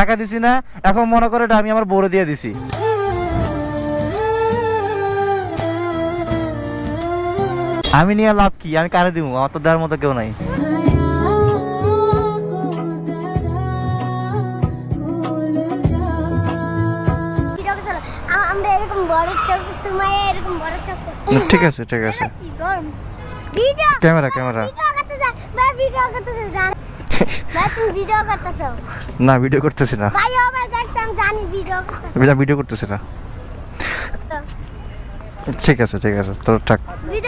টাকা দিছি না এখন মনে করে এটা আমি আমার বউরে দিয়ে দিছি। আমি নিয়ে লাভ কি? আমি কারে দিব আমার তো দেওয়ার মতো কেউ নাই। ঠিক আছে ঠিক আছে ক্যামেরা ক্যামেরা। ভিডিও করতেছ? না ভিডিও করতেছি না। জানি ভিডিও করতেছ। ভিডিও করতেছি না। ঠিক আছে ঠিক আছে তোর থাক। তুই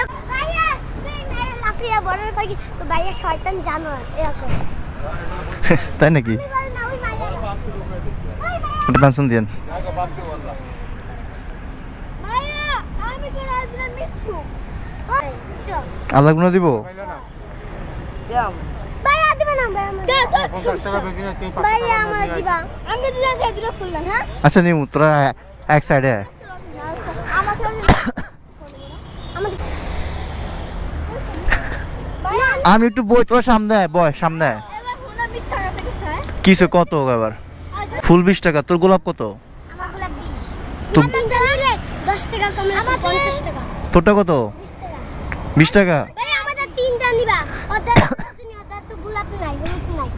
তো নাকি? না পেনশন দিয়েন। আল্লাহগুলো দিব? আচ্ছা নিমু তোরা এক সাইডে আমি একটু বই তোর সামনে আয়, বয় সামনে কইছে কিসে কত এবার? ফুল বিশ টাকা তোর গোলাপ কত? আমার গোলাপ 20 তো- তো দিলে 10 টাকা কম লাগবে 50 টাকা। তোরটা কত? বিশ টাকা। নাই নাই।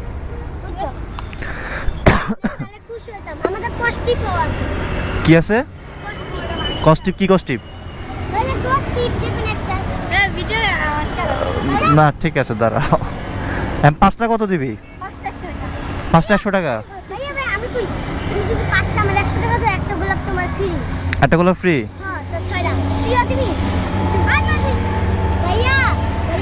বুঝছ? তাহলে খুশি হতাম আমাদের কষ্টিপ আছে। কি আছে? কষ্টিপ কি কস্টিপ কষ্টিপ হ্যাঁ না ঠিক আছে দাঁড়াও। এখন পাঁচটা কত দিবি? পাঁচটা একশো টাকা। একটা গোলাপ ফ্রি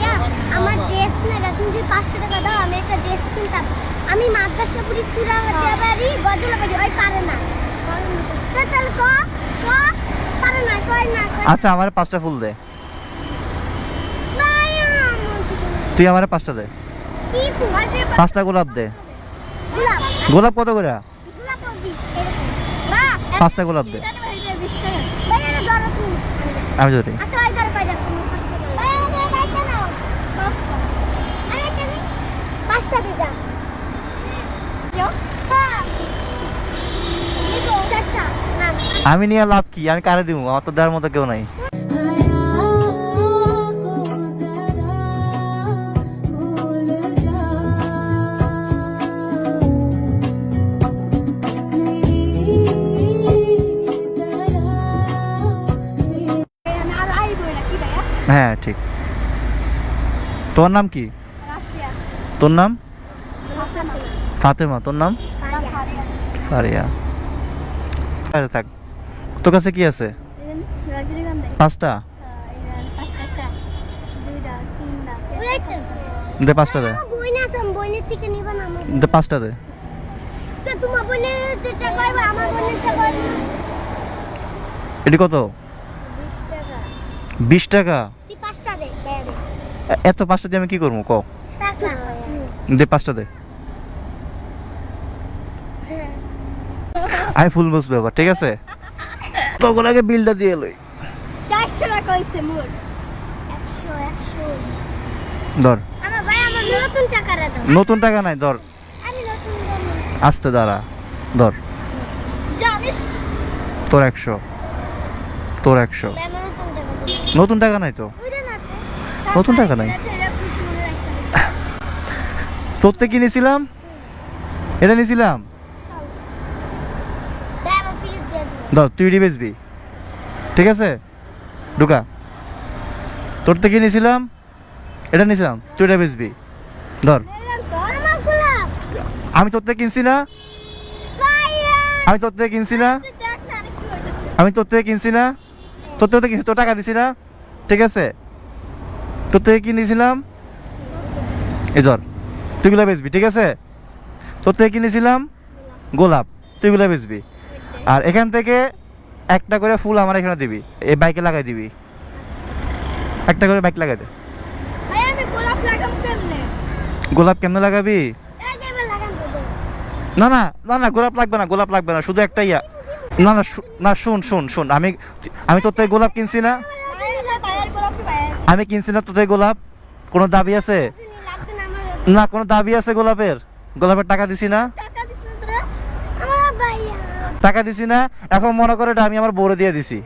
হ্যাঁ আমার ড্রেস না তুমি যদি পাঁচশো টাকা দাও একটা ড্রেস কিনতাম। আমি মাদ্রাসাপুরি সুরাবাদি বাড়ি গজলাবাড়ি ওই পারে না। তো তাহলে ক? ক? পারে না কয় না আচ্ছা আমার পাঁচটা ফুল দে। তুই আমার পাঁচটা দে। পাঁচটা গোলাপ দে। গোলাপ গোলাপ কত করে পাঁচটা গোলাপ দে। আমি ধরি আচ্ছা ওই ধরো কয় দেখো কষ্ট করে ভাইয়া আমাদের দায়িত্ব নাও পাঁচটা আমি একটা দিই আমি নিয়ে লাভ কি? আমি কারে দিব আমার তো দেওয়ার মতো কেউ নাই। হ্যাঁ ঠিক। তোর নাম কি? তোর নাম? ফাতেমা তোর নাম? আরিয়া আচ্ছা থাক। তোর কাছে কি আছে? পাঁচটা? দে পাঁচটা দে। দে পাঁচটা দে। এটি কত? বিশ টাকা। এত পাঁচটা দিয়ে আমি কি করব? ক? দে পাঁচটা দে। আমি ফুল বসবো এবার ঠিক আছে? তখন আগে বিলটা দিয়ে লই। চারশো টাকা হয়েছে মোট একশো একশো। ধর। আমার ভাই আমার নতুন টাকা রে দাও নতুন টাকা নাই ধর। আমি নতুন জানি আসতে দাঁড়া ধর। জানিস? তোর একশো। তোর একশো। ভাই আমার নতুন টাকা নতুন টাকা নাই তো? নতুন টাকা নাই। তোর কি কিনেছিলাম এটা দিও ধর, তুই এটি বেচবি ঠিক আছে? ঢুকা। তোর থেকে নিয়েছিলাম এটা নিয়েছিলাম তুই এটা বেচবি ধর। আমি তোর থেকে কিনছি না। আমি তোর থেকে কিনছি না। কি আমি তোর থেকে কিনছি না। তোর থেকে কিনছি, তোর টাকা দিছি না। ঠিক আছে? তোর থেকে কি নিয়েছিলাম এই ধর। তুই গুলা বেচবি ঠিক আছে? তোর থেকে কিনেছিলাম গোলাপ। তুইগুলা বেচবি। আর এখান থেকে একটা করে ফুল আমার এখানে দিবি। এই বাইকে লাগাই দিবি। একটা করে বাইক লাগাই দে। গোলাপ কেমনে? লাগাবি। না না না না গোলাপ লাগবে না গোলাপ লাগবে না শুধু একটা ইয়া। না না না শুন শুন শুন আমি আমি তোর থেকে গোলাপ কিনছি না। আমি কিনছি না তোর থেকে গোলাপ। কোনো দাবি আছে? না কোনো দাবি আছে গোলাপের? গোলাপের টাকা দিছি না? টাকা দিছি না? এখন মনে করে আমি আমার বড় দিয়ে দিছি।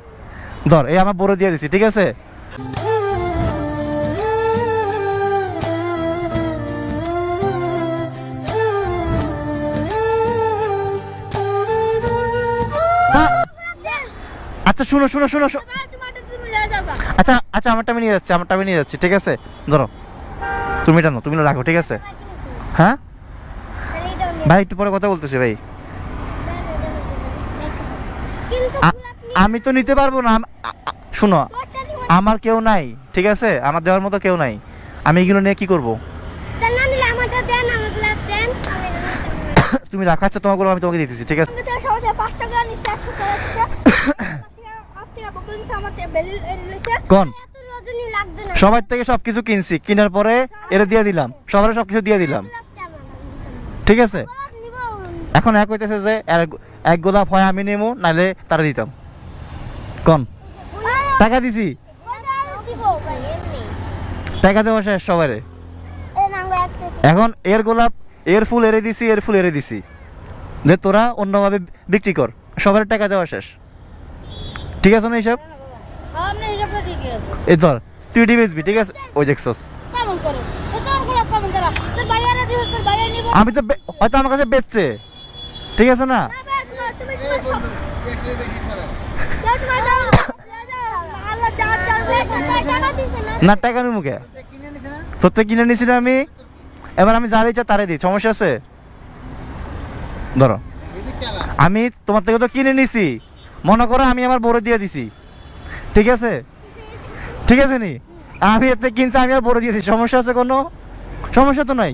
ধর এই আমার বড় দিয়ে দিছি ঠিক আছে? আচ্ছা শুনো শুনো শুনো আচ্ছা আচ্ছা আমারটা আমি নিয়ে যাচ্ছি আমারটা আমি নিয়ে যাচ্ছি ঠিক আছে? ধরো। তুমি এটা নাও তুমি রাখো, ঠিক আছে? হ্যাঁ? ভাই, একটু পরে কথা বলতেছি, ভাই। আমি তো নিতে পারব না শুনো, আমার কেউ নাই, ঠিক আছে? আমার দেওয়ার মতো কেউ নাই। আমি এগুলো নিয়ে কি করব? তা না নিলে আমারটা দেন আমাকে দেন আমি এটা নিতে পারব না। তুমি রাখাচ্ছ তোমাগুলো আমি তোমাকে দিতেছি, ঠিক আছে? তুমি কোন? সবার থেকে সবকিছু কিনছি। কেনার পরে এটা দিয়ে দিলাম। সবার সবকিছু দিয়ে দিলাম। ঠিক আছে? এখন এক হইতেছে যে এক- গোলাপ হয় আমি নেব নাহলে তারা দিতাম। কোন। টাকা দিছি। টাকা দেওয়া শেষ সবারে এখন এর গোলাপ এর ফুল এরে দিছি এর ফুল এরে দিছি। যে তোরা অন্যভাবে বিক্রি কর। সবার টাকা দেওয়া শেষ। ঠিক আছে না এইসব? এই ধর তুই এটি বেচবি ঠিক আছে? ওই দেখছস। কেমন করে। তো তোরগুলো কেমন করে। তোর বাইরে দিব তোর বাইরে নিব। আমি তো হয়তো আমার কাছে বেচছে। ঠিক আছে না? না টাকা নি মুখে তোর থেকে কিনে নিছি না? আমি। এবার আমি যার ইচ্ছা তারে দিই সমস্যা আছে? ধরো। আমি তোমার থেকে তো কিনে নিছি। মনে করো আমি আমার বড় দিয়ে দিছি। ঠিক আছে? ঠিক আছে নি? আমি এতে কিনছি আমি আর বড় দিয়েছি। সমস্যা আছে কোনো? সমস্যা তো নাই?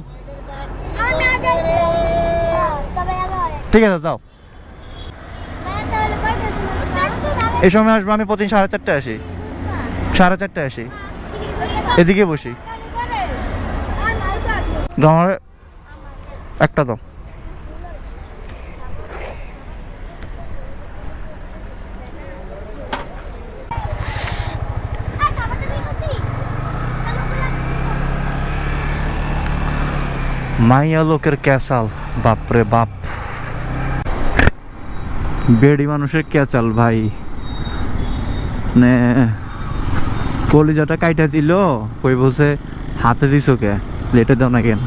ঠিক আছে যাও। এই সময় আসব আমি প্রতিদিন সাড়ে চারটে আসি। সাড়ে চারটে আসি। এদিকে বসি। আমার একটা দাও। মাইয়া লোকের ক্যাচাল, বাপরে বাপ। বেড়ি মানুষের ক্যাচাল ভাই। নে, কলিজাটা কাইটা দিল, কই বসে হাতে দিছ কে? লেটে দাও না কেন?